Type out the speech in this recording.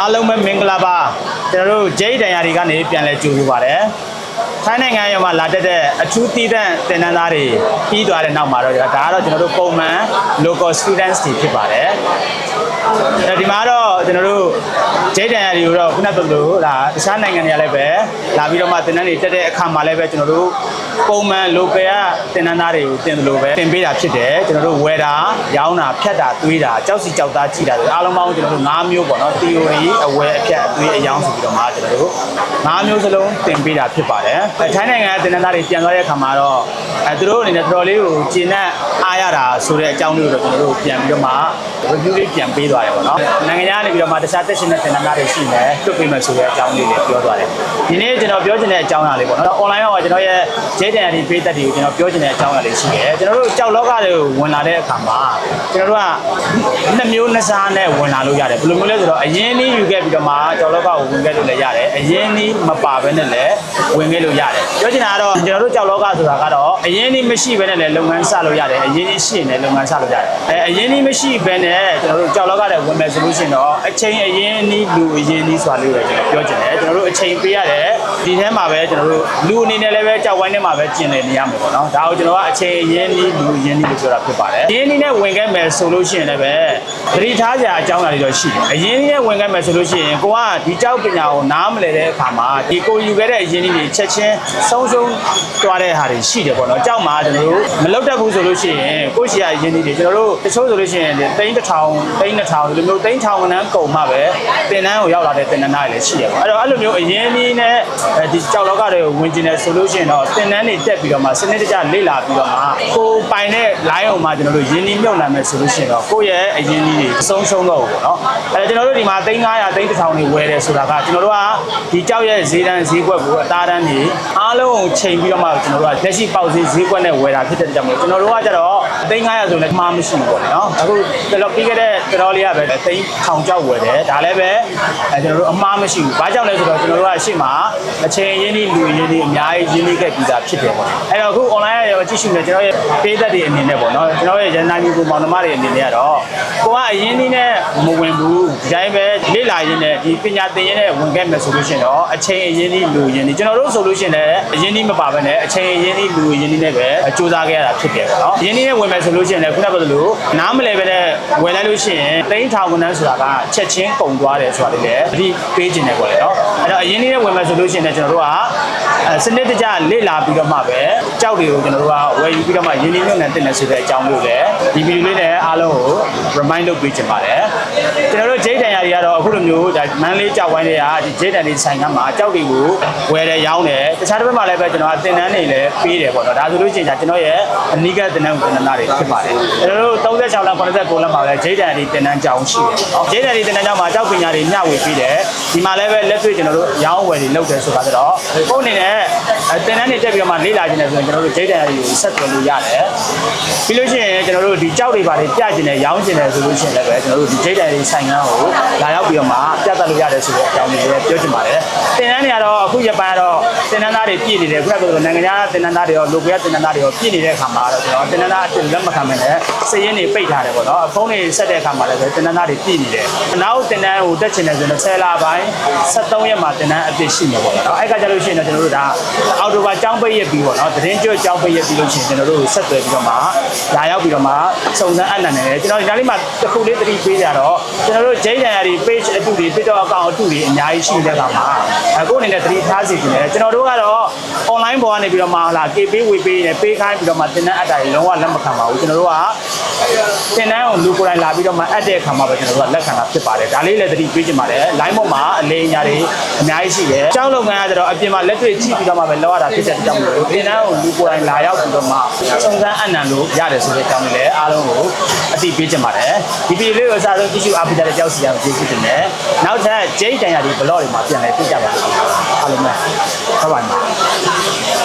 အားလုံးပဲမင်္ဂလာပါကျွန်တော်တို့ဂျိတ်တန်ရာတွေကနေပြန်လဲကြိုဆိုပါတယ်ထိုင်းနိုင်ငံရောမှာလာတက်တဲ့အထူးတည်တဲ့သင်တန်းသားတွေပြီးသွားတဲ့နောက်မှာတော့ဒါကတော့ကျွန်တော်တို့ပုံမှန် local students တွေဖြစ်ပါတယ်အဲဒီမှာတော့ကျွန်တော်တို့ဂျိတ်တန်ရာတွေကိုတော့ခုနကပြောလို့ဒါတခြားနိုင်ငံတွေကလည်းပဲလာပြီးတော့မှသင်တန်းတွေတက်တဲ့အခါမှာလည်းပဲကျွန်တော်တို့ ပုံမှန် local ကသင်တန်းသားတွေကိုသင်တယ်လို့ပဲသင်ပေးတာဖြစ်တယ်ကျွန်တော်တို့ဝယ်တာရောင်းတာဖြတ်တာတွေးတာကြောက်စီကြောက်သားကြည့်တာဆိုအားလုံးပေါင်းကျွန်တော်တို့၅မျိုးပေါ့နော် theory အဝယ်အဖြတ်အတွေးအယောင်းဆိုပြီးတော့မှကျွန်တော်တို့၅မျိုးစလုံးသင်ပေးတာဖြစ်ပါတယ်အဲထိုင်းနိုင်ငံကသင်တန်းသားတွေပြန်သွားတဲ့အခါမှာတော့အဲသူတို့အနေနဲ့တော်တော်လေးကိုကျင့်တဲ့အားရတာဆိုတဲ့အကြောင်းလေးကိုတော့ကျွန်တော်တို့ပြန်ပြီးတော့မှ review လေးပြန်ပေးသွားတယ်ပေါ့နော်နိုင်ငံခြားကနေပြီးတော့မှတခြားတက်ရှင်တဲ့သင်တန်းသားတွေရှိမယ်တွတ်ပေးမယ်ဆိုတဲ့အကြောင်းလေးတွေပြောသွားတယ်ဒီနေ့ကျွန်တော်ပြောချင်တဲ့အကြောင်းအရာလေးပေါ့နော် online မှာကျွန်တော်ရဲ့ JTN တွေပေးသက်တွေကိုကျွန်တော်ပြောချင်တဲ့အကြောင်းအရာလေးရှိတယ်ကျွန်တော်တို့ကြောက်လောကတွေကိုဝင်လာတဲ့အခါမှာကျွန်တော်တို့ကနှစ်မျိုးနှစ်စားနဲ့ဝင်လာလို့ရတယ်ဘယ်လိုမျိုးလဲဆိုတော့အရင်နည်းယူခဲ့ပြီးတော့မှကြောက်လောကကိုဝင်ခဲ့လို့လည်းရတယ်အရင်နည်းမပါဘဲနဲ့လည်းဝင်ခဲ့လို့ရတယ်ပြောချင်တာကတော့ကျွန်တော်တို့ကြောက်လောကဆိုတာကတော့အရင်နည်းမရှိဘဲနဲ့လည်းလုပ်ငန်းစလို့ရတယ်အရင်နည်းရှိရင်လည်းလုပ်ငန်းစလို့ရတယ်အဲအရင်နည်းမရှိဘဲနဲ့ကျွန်တော်တို့ကြောက်လောကတွေဝင်မယ်ဆိုလို့ရှိရင်တော့အချိန်အရင်နည်းလူအရင်နည်းဆိုတာလေးကိုကျွန်တော်ပြောချင်တယ်ကျွန်တော်တို့အချိန်ပေးရတယ်ဒီထဲမှာပဲကျွန်တော်တို့လူအနေနဲ့လည်းပဲကြောက်ဝိုင်းထဲမှာပဲကျင်လည်နေရမှာပေါ့နော်ဒါကိုကျွန်တော်ကအချိန်အရင်နည်းလူအရင်နည်းလို့ပြောတာဖြစ်ပါတယ်အရင်နည်းနဲ့ဝင်ခဲ့မယ်ဆိုလို့ရှိရင်လည်းပဲသတိထားကြအကြောင်းအရာတွေတော့ရှိတယ်အရင်နည်းနဲ့ဝင်ခဲ့မယ်ဆိုလို့ရှိရင်ကိုကဒီကြောက်ပညာကိုနားမလည်တဲ့အခါမှာဒီကိုယူခဲ့တဲ့အရင်နည်းတွေချက်ချင်းဆုံးရှုံးသွားတဲ့ဟာတွေရှိတယ်ပေါ့နော်ကြောက်မှာကျွန်တော်တို့မလောက်တတ်ဘူးဆိုလို့ရှိရင်ကိုယ့်ရှိရအရင်နည်းတွေကျွန်တော်တို့တချို့ဆိုလို့ရှိရင်တိန်းတစ်ထောင်တိန်းနှစ်ထောင်ဒီလိုမျိုးတိန်းထောင်ကနန်းကုန်မှပဲတင်နန်းကိုရောက်လာတဲ့တင်နန်းတွေလည်းရှိရပါအဲ့တော့အဲ့လိုမျိုးအရင်နည်းနဲ့ဒီကြောက်လောကတွေကိုဝင်ကျင်တယ်ဆိုလို့ရှိရင်တော့တင်နန်းတွေတက်ပြီးတော့မှစနစ်တကျလေ့လာပြီးတော့မှကိုပိုင်တဲ့ line အောင်မှာကျွန်တော်တို့ရင်းနှီးမြုပ်နှံမယ်ဆိုလို့ရှိရင်တော့ကိုယ့်ရဲ့အရင်နည်းတွေအဆုံးရှုံးတော့ဘူးပေါ့နော်အဲ့တော့ကျွန်တော်တို့ဒီမှာသိန်း900သိန်း1000တွေဝယ်တယ်ဆိုတာကကျွန်တော်တို့ကဒီကြောက်ရဲ့ဈေးတန်းဈေးကွက်ကိုအသားတန်းတွေအားလုံးကိုချိန်ပြီးတော့မှကျွန်တော်တို့ကလက်ရှိပေါက်ဈေးဈေးကွက်နဲ့ဝယ်တာဖြစ်တဲ့ကြောင့်မို့ကျွန်တော်တို့ကကြတော့သိန်း900ဆိုလည်းမှားမရှိဘူးပေါ့နော်အခုတော်ပြီးခဲ့တဲ့တော်လေးကပဲသိန်း1000ကြောက်ဝယ်တယ်ဒါလည်းပဲအဲကျွန်တော်တို့အမှားမရှိဘူးဘာကြောင့်လဲဆိုတော့ကျွန်တော်တို့ကရှေ့မှာအချိန်ရင်းနှီးလူရင်းနှီးအများကြီးရင်းနှီးခဲ့ပြီးသားဖြစ်တယ်ပေါ့အဲ့တော့အခု online ရောကြည့်ရှုနေကျွန်တော်ရဲ့ပေးသက်တွေအနေနဲ့ပေါ့နော်ကျွန်တော်ရဲ့ရန်နိုင်မျိုးမောင်နှမတွေအနေနဲ့ကတော့ကိုကအရင်နည်းနဲ့မဝင်ဘူးဒီတိုင်းပဲလေ့လာရင်းနဲ့ဒီပညာသင်ရင်းနဲ့ဝင်ခဲ့မယ်ဆိုလို့ရှိရင်တော့အချိန်အရင်နည်းလူရင်းနည်းကျွန်တော်တို့ဆိုလို့ရှိရင်လည်းအရင်နည်းမပါဘဲနဲ့အချိန်အရင်နည်းလူရင်းနည်းနဲ့ပဲစူးစမ်းခဲ့ရတာဖြစ်တယ်ပေါ့နော်အရင်နည်းနဲ့ဝင်မယ်ဆိုလို့ရှိရင်လည်းခုနကပြောသလိုနားမလဲပဲနဲ့ဝင်လိုက်လို့ရှိရင်တိန်းထောင်ကနန်းဆိုတာကချက်ချင်းကုန်သွားတယ်ဆိုတာလေးလည်းအဒီပေးခြင်းတယ်ပေါ့လေနော်အဲ့တော့အရင်နည်းနဲ့ဝင်မယ်ဆိုလို့ရှိရင်လည်းကျွန်တော်တို့ကအဲစနစ်တကျလေ့လာပြီးတော့မှပဲကြောက်တွေကိုကျွန်တော်တို့ကဝယ်ယူပြီးတော့မှရင်းနှီးမြှုပ်နှံတင်တယ်ဆိုတဲ့အကြောင်းမျိုးလည်းဒီဗီဒီယိုလေးနဲ့အားလုံးကို remind လုပ်ပေးချင်ပါတယ် ကျွန်တော်တို့ဂျိတ်တန်ရာတွေကတော့အခုလိုမျိုးဒါမန်းလေးကြောက်ဝိုင်းတွေကဒီဂျိတ်တန်လေးဆိုင်ကမှာကြောက်တွေကိုဝယ်တယ်ရောင်းတယ်တခြားတစ်ဘက်မှာလည်းပဲကျွန်တော်ကတင်တန်းတွေလည်းပေးတယ်ပေါ့နော်ဒါဆိုလို့ရှိရင်ကျွန်တော်ရဲ့အနိကတင်တန်းကိုတင်တန်းတွေဖြစ်ပါတယ်ကျွန်တော်တို့36လ89လမှာလည်းဂျိတ်တန်တွေတင်တန်းကြောင်းရှိတယ်နော်ဂျိတ်တန်တွေတင်တန်းကြောင်းမှာကြောက်ပညာတွေမျှဝေပေးတယ်ဒီမှာလည်းပဲလက်တွေ့ကျွန်တော်တို့ရောင်းဝယ်တွေလုပ်တယ်ဆိုတာဆိုတော့ပုံအနေနဲ့တင်တန်းတွေတက်ပြီးတော့မှလေ့လာခြင်းတယ်ဆိုရင်ကျွန်တော်တို့ဂျိတ်တန်တွေကိုဆက်သွယ်လို့ရတယ်ပြီးလို့ရှိရင်ကျွန်တော်တို့ဒီကြောက်တွေပါတယ်ပြကျင်တယ်ရောင်းကျင်တယ်ဆိုလို့ရှိရင်လည်းပဲကျွန်တော်တို့ဒီဂျိတ်တန်တွေဆိုင်ကန်းကိုလာရောက်ပြီးတော့မှပြသလို့ရတယ်ဆိုတဲ့အကြောင်းလေးလည်းပြောချင်ပါတယ်တင်တန်းတွေကတော့အခုရပိုင်းကတော့တင်တန်းသားတွေပြည့်နေတယ်ခုနကပြောနိုင်ငံခြားတင်တန်းသားတွေရောလိုကရတင်တန်းသားတွေရောပြည့်နေတဲ့အခါမှာတော့ကျွန်တော်တင်တန်းသားအစ်လက်မခံမနဲ့စည်ရင်းတွေပိတ်ထားတယ်ပေါ့နော်အဖုံးတွေဆက်တဲ့အခါမှာလည်းတင်တန်းသားတွေပြည့်နေတယ်နောက်တင်တန်းကိုတက်ချင်တယ်ဆိုရင်10လပိုင်း73ရက်မှာတင်တန်းအပြည့်ရှိမှာပေါ့နော်အဲ့ကကြလို့ရှိရင်တော့ကျွန်တော်တို့ဒါအော်တိုဘာကျောင်းပိတ်ရက်ပြီးပေါ့နော်သတင်းကျွတ်ကျောင်းပိတ်ရက်ပြီးလို့ရှိရင်ကျွန်တော်တို့ဆက်သွယ်ပြီးတော့မှလာရောက်ပြီးတော့မှစုံစမ်းအနံ့နေတယ်ကျွန်တော်ဒီနားလေးမှာတစ်ခုလေးသတိပေးကြတော့ကျွန်တော်တို့ဂျိမ်းရံရတွေ page အတူတွေ TikTok account အတူတွေအများကြီးရှိနေတဲ့အခါမှာအခုအနေနဲ့သတိထားစီခြင်းတယ်ကျွန်တော်တို့ကတော့ online ပေါ်ကနေပြီးတော့မှလာ KP ဝေပေးနေပေးခိုင်းပြီးတော့မှတင်တဲ့အပ်တာတွေလုံးဝလက်မခံပါဘူးကျွန်တော်တို့ကတင်တဲ့ကိုလူကိုယ်တိုင်လာပြီးတော့မှအပ်တဲ့အခါမှာပဲကျွန်တော်တို့ကလက်ခံတာဖြစ်ပါတယ်ဒါလေးလည်းသတိပေးခြင်းပါတယ် line ပေါ်မှာအလေးအညာတွေအများကြီးရှိတယ်ကျောင်းလုပ်ငန်းကကျတော့အပြင်မှာလက်တွေ့ကြည့်ပြီးတော့မှပဲလောက်ရတာဖြစ်တဲ့အကြောင်းလို့တင်တဲ့ကိုလူကိုယ်တိုင်လာရောက်ပြီးတော့မှစုံစမ်းအနံလို့ရတယ်ဆိုတဲ့အကြောင်းလေးလည်းအားလုံးကိုအသိပေးခြင်းပါတယ်ဒီဗီဒီယိုလေးကိုအစားဆုံးကြည့်ရှုအားပေးတဲ့ကြောက်စီအောင်ကျေးဇူးတင်တယ်နောက်ထပ်ဂျိတ်တန်ရာဒီဘလော့တွေမှာပြန်လဲပြကြပါမယ် အားလုံးပဲဟုတ်ပါမယ်